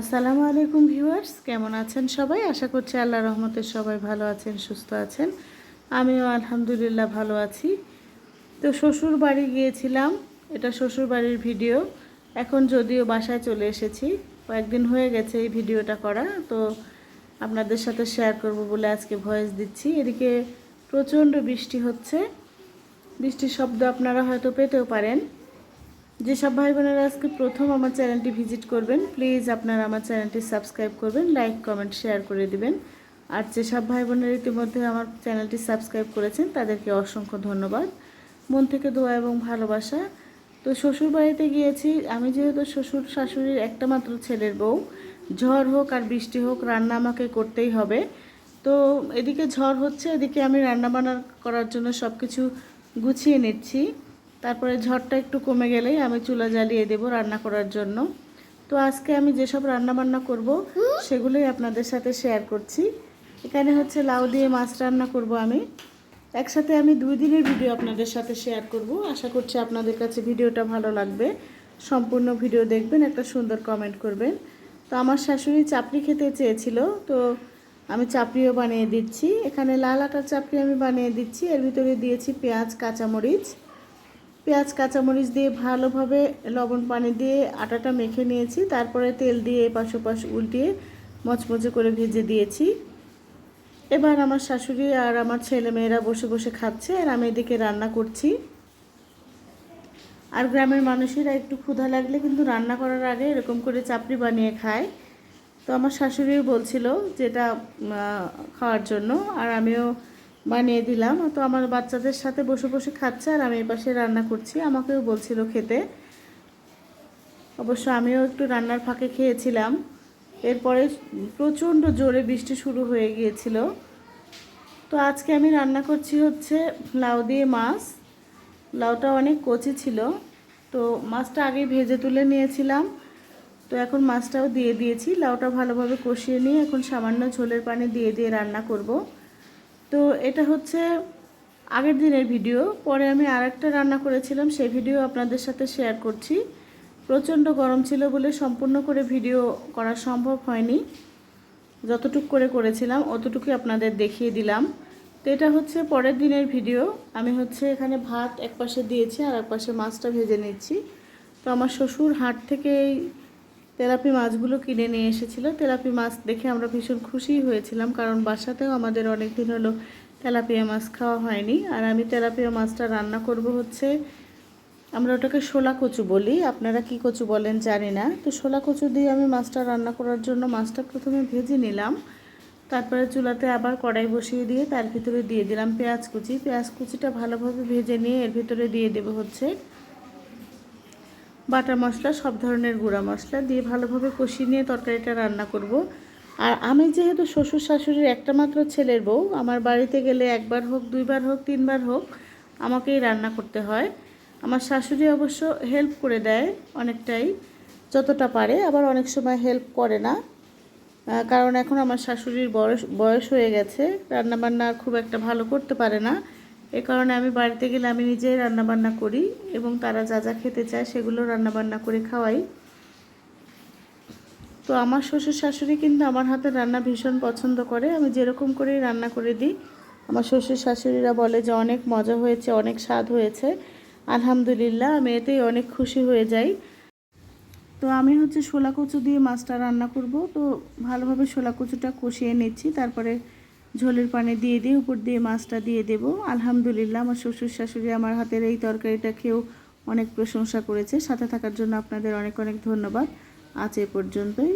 আসসালামু আলাইকুম ভিউয়ার্স, কেমন আছেন সবাই? আশা করছি আল্লাহ রহমতে সবাই ভালো আছেন, সুস্থ আছেন। আমিও আলহামদুলিল্লাহ ভালো আছি। তো শ্বশুর বাড়ি গিয়েছিলাম, এটা শ্বশুর বাড়ির ভিডিও। এখন যদিও বাসায় চলে এসেছি, কয়েকদিন হয়ে গেছে এই ভিডিওটা করা, তো আপনাদের সাথে শেয়ার করব বলে আজকে ভয়েস দিচ্ছি। এদিকে প্রচণ্ড বৃষ্টি হচ্ছে। বৃষ্টির শব্দ আপনারা হয়তো পেতেও পারেন। যেসব ভাই বোনেরা আজকে প্রথম আমার চ্যানেলটি ভিজিট করবেন, প্লিজ আপনারা আমার চ্যানেলটি সাবস্ক্রাইব করবেন, লাইক, কমেন্ট, শেয়ার করে দিবেন। আর যেসব ভাই বোনেরা ইতিমধ্যে আমার চ্যানেলটি সাবস্ক্রাইব করেছেন, তাদেরকে অসংখ্য ধন্যবাদ। মন থেকে দোয়া এবং ভালোবাসা। তো শ্বশুর বাড়িতে গিয়েছি, আমি যেহেতু শ্বশুর শাশুড়ির একটা মাত্র ছেলের বউ, ঝড় হোক আর বৃষ্টি হোক, রান্না আমাকে করতেই হবে। তো এদিকে ঝড় হচ্ছে, এদিকে আমি রান্না বান্না করার জন্য সব কিছু গুছিয়ে নিচ্ছি। তারপরে ঝড়টা একটু কমে গেলেই আমি চুলা জ্বালিয়ে দেব রান্না করার জন্য। তো আজকে আমি যেসব রান্না বান্না করব, সেগুলোই আপনাদের সাথে শেয়ার করছি। এখানে হচ্ছে লাউ দিয়ে মাছ রান্না করব আমি। একসাথে আমি দুই দিনের ভিডিও আপনাদের সাথে শেয়ার করব। আশা করছি আপনাদের কাছে ভিডিওটা ভালো লাগবে। সম্পূর্ণ ভিডিও দেখবেন, একটা সুন্দর কমেন্ট করবেন। তো আমার শাশুড়ি চাপড়ি খেতে চেয়েছিল, তো আমি চাপড়িও বানিয়ে দিচ্ছি। এখানে লাল আটার চাপড়ি আমি বানিয়ে দিচ্ছি। এর ভিতরে দিয়েছি পেঁয়াজ, কাঁচামরিচ। পেঁয়াজ, কাঁচামরিচ দিয়ে ভালোভাবে লবণ পানি দিয়ে আটাটা মেখে নিয়েছি। তারপরে তেল দিয়ে এপাশ ওপাশ উল্টিয়ে মচমচে করে ভেজে দিয়েছি। এবার আমার শাশুড়ি আর আমার ছেলে মেয়েরা বসে বসে খাচ্ছে আর আমি এদিকে রান্না করছি। আর গ্রামের মানুষেরা একটু ক্ষুধা লাগলে কিন্তু রান্না করার আগে এরকম করে চাপড়ি বানিয়ে খায়। তো আমার শাশুড়িও বলছিল যেটা খাওয়ার জন্য। আর আমিও বানিয়ে দিলাম। তো আমার বাচ্চাদের সাথে বসে বসে খাচ্ছে আর আমি পাশে রান্না করছি। আমাকেও বলছিল খেতে। অবশ্য আমিও একটু রান্নার ফাঁকে খেয়েছিলাম। এরপরে প্রচণ্ড জোরে বৃষ্টি শুরু হয়ে গিয়েছিল। তো আজকে আমি রান্না করছি হচ্ছে লাউ দিয়ে মাছ। লাউটা অনেক কচি ছিল। তো মাছটা আগে ভেজে তুলে নিয়েছিলাম। তো এখন মাছটাও দিয়ে দিয়েছি। লাউটা ভালোভাবে কষিয়ে নিয়ে এখন সামান্য ঝোলের পানি দিয়ে দিয়ে রান্না করব। তো এটা হচ্ছে আগের দিনের ভিডিও। পরে আমি আরেকটা রান্না করেছিলাম, সেই ভিডিও আপনাদের সাথে শেয়ার করছি। প্রচণ্ড গরম ছিল বলে সম্পূর্ণ করে ভিডিও করা সম্ভব হয়নি। যতটুক করে করেছিলাম, অতটুকুই আপনাদের দেখিয়ে দিলাম। তো এটা হচ্ছে পরের দিনের ভিডিও। আমি হচ্ছে এখানে ভাত এক পাশে দিয়েছি আর এক পাশে মাছটা ভেজে নিচ্ছি। তো আমার শ্বশুর হাট থেকে এই তেলাপি মাছগুলো কিনে নিয়ে এসেছিল। তেলাপি মাছ দেখে আমরা ভীষণ খুশি হয়েছিলাম কারণ বাসাতেও আমাদের অনেক দিন হলো তেলাপিয়া মাছ খাওয়া হয়নি। আর আমি তেলাপিয়া মাছটা রান্না করব হচ্ছে, আমরা ওটাকে শোলা কচু বলি। আপনারা কি কচু বলেন জানি না। তো শোলা কচু দিয়ে আমি মাছটা রান্না করার জন্য মাছটা প্রথমে ভেজে নিলাম। তারপরে চুলাতে আবার কড়াই বসিয়ে দিয়ে তার ভিতরে দিয়ে দিলাম পেঁয়াজ কুচি। পেঁয়াজ কুচিটা ভালোভাবে ভেজে নিয়ে এর ভিতরে দিয়ে দেবো হচ্ছে বাটা মশলা, সব ধরনের গুঁড়া মশলা দিয়ে ভালোভাবে কষিয়ে নিয়ে তরকারিটা রান্না করব। আর আমি যেহেতু শ্বশুর শাশুড়ির একটা মাত্র ছেলের বউ, আমার বাড়িতে গেলে একবার হোক, দুইবার হোক, তিনবার হোক আমাকেই রান্না করতে হয়। আমার শাশুড়ি অবশ্য হেল্প করে দেয় অনেকটাই, যতটা পারে, আবার অনেক সময় হেল্প করে না। কারণ এখন আমার শাশুড়ির বয়স বয়স হয়ে গেছে, রান্নাবান্না খুব একটা ভালো করতে পারে না। এ কারণে আমি বাড়িতে গেলে আমি নিজেই রান্নাবান্না করি এবং তারা যা যা খেতে চায় সেগুলো রান্নাবান্না করে খাওয়াই। তো আমার শ্বশুর শাশুড়ি কিন্তু আমার হাতে রান্না ভীষণ পছন্দ করে। আমি যেরকম করেই রান্না করে দিই। আমার শ্বশুর শাশুড়িরা বলে যে, অনেক মজা হয়েছে, অনেক স্বাদ হয়েছে। আলহামদুলিল্লাহ, আমি এতেই অনেক খুশি হয়ে যাই। তো আমি হচ্ছে শোলা কচু দিয়ে মাছটা রান্না করব। তো ভালোভাবে শোলা কচুটা কষিয়ে নিচ্ছি। তারপরে ঝোলের পানে দিয়ে দিয়ে, উপর দিয়ে মাছটা দিয়ে দেব। আলহামদুলিল্লাহ, আমার শ্বশুর শাশুড়ি আমার হাতের এই তরকারিটা খেয়েও অনেক প্রশংসা করেছে। সাথে থাকার জন্য আপনাদের অনেক অনেক ধন্যবাদ। আজ এ পর্যন্তই।